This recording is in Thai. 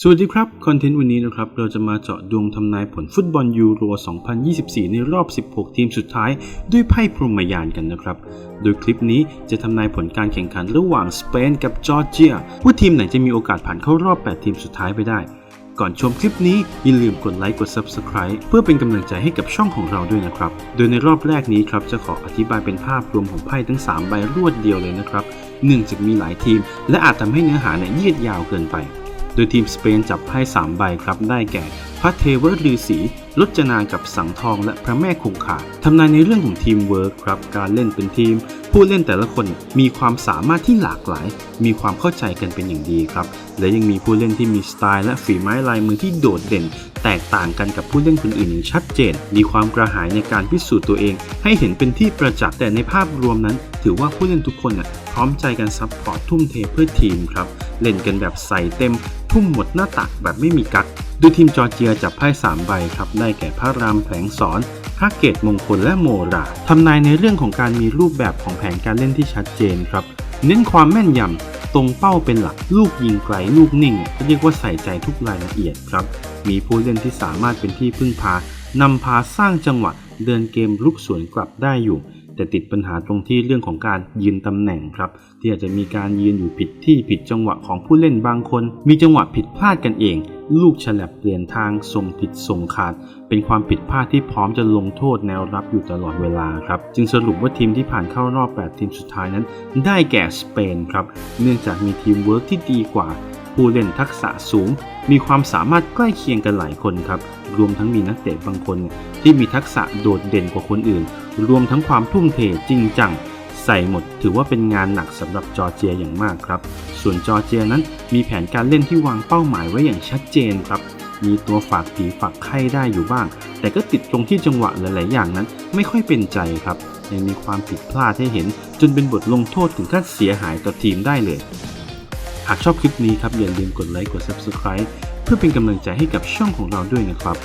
สวัสดีครับ คอนเทนต์วันนี้นะครับ เราจะมาเจาะดวงทำนายผลฟุตบอลยูโร 2024 ในรอบ 16 ทีมสุดท้าย ด้วยไพ่พรหมยานกันนะครับ โดยคลิปนี้จะทำนายผลการแข่งขันระหว่างสเปนกับจอร์เจียว่าทีมไหนจะมีโอกาสผ่านเข้ารอบ 8 ทีมสุดท้ายไปได้ ก่อนชมคลิปนี้อย่าลืมกดไลค์กด Subscribe เพื่อเป็นกำลังใจให้กับช่องของเราด้วยนะครับ โดยในรอบแรกนี้ครับจะขออธิบายเป็นภาพรวมของไพ่ทั้ง 3 ใบรวดเดียวเลยนะครับเนื่องจากมีหลายทีม และอาจทำให้เนื้อหาเนี่ยยืดยาวเกินไป โดยทีมสเปนจับไพ่3ใบครับได้แก่ พระเทวฤาษีรจนากับสังทองและพระแม่คงคาทำนายในเรื่องของทีมเวิร์คครับ การเล่นเป็นทีม ผู้เล่นแต่ละคนมีความสามารถที่หลากหลาย มีความเข้าใจกันเป็นอย่างดีครับ และยังมีผู้เล่นที่มีสไตล์และฝีไม้ลายมือที่โดดเด่น แตกต่างกันกับผู้เล่นคนอื่นอย่างชัดเจน มีความกระหายในการพิสูจน์ตัวเอง ให้เห็นเป็นที่ประจักษ์แต่ในภาพรวมนั้น ถือว่าผู้เล่นทุกคนน่ะพร้อมใจกันซัพพอร์ตทุ่มเทเพื่อทีมครับเล่นกันแบบใส่เต็ม ทุ่มหมดหน้าตักแบบไม่มีกักโดยทีมจอร์เจียจับไพ่3ใบครับได้แก่พระรามแผลงสอนพระเกตมงคลและโมราทำนายในเรื่องของการมีรูปแบบของแผนการเล่นที่ชัดเจนครับเน้นความแม่นยำตรงเป้าเป็นหลักลูกยิงไกลลูกนิ่งเรียกว่าใส่ใจทุกรายละเอียดครับ มีผู้เล่นที่สามารถเป็นที่พึ่งพานำพาสร้างจังหวะเดินเกมลุกสวนกลับได้อยู่ แต่ติดปัญหาตรงที่เรื่องของการยืนตำแหน่งครับ ที่อาจจะมีการยืนอยู่ผิดที่ผิดจังหวะของผู้เล่นบางคน มีจังหวะผิดพลาดกันเอง ลูกฉลับเปลี่ยนทางส่งผิดส่งขาด เป็นความผิดพลาดที่พร้อมจะลงโทษแนวรับอยู่ตลอดเวลาครับ จึงสรุปว่าทีมที่ผ่านเข้ารอบ 8 ทีมสุดท้ายนั้น ได้แก่สเปนครับ เนื่องจากมีทีมเวิร์กที่ดีกว่า ผู้เล่นทักษะสูง มีความสามารถใกล้เคียงกันหลายคนครับ รวมทั้งมีนักเตะบางคน ที่มีทักษะโดดเด่นกว่าคนอื่น รวมทั้งความทุ่มเทจริงจังใส่หมดถือว่าเป็นงานหนักสำหรับจอร์เจียอย่างมากครับ ส่วนจอร์เจียนั้นมีแผนการเล่นที่วางเป้าหมายไว้อย่างชัดเจนครับ มีตัวฝากผีฝากไข้ได้อยู่บ้าง แต่ก็ติดตรงที่จังหวะหลาย ๆ อย่างนั้น ไม่ค่อยเป็นใจครับยังมีความผิดพลาดให้เห็น จนเป็นบทลงโทษถึงขั้นเสียหายต่อทีมได้เลย หากชอบคลิปนี้ครับอย่าลืมกดไลค์กด Subscribe เพื่อเป็นกำลังใจให้กับช่องของเราด้วยนะครับ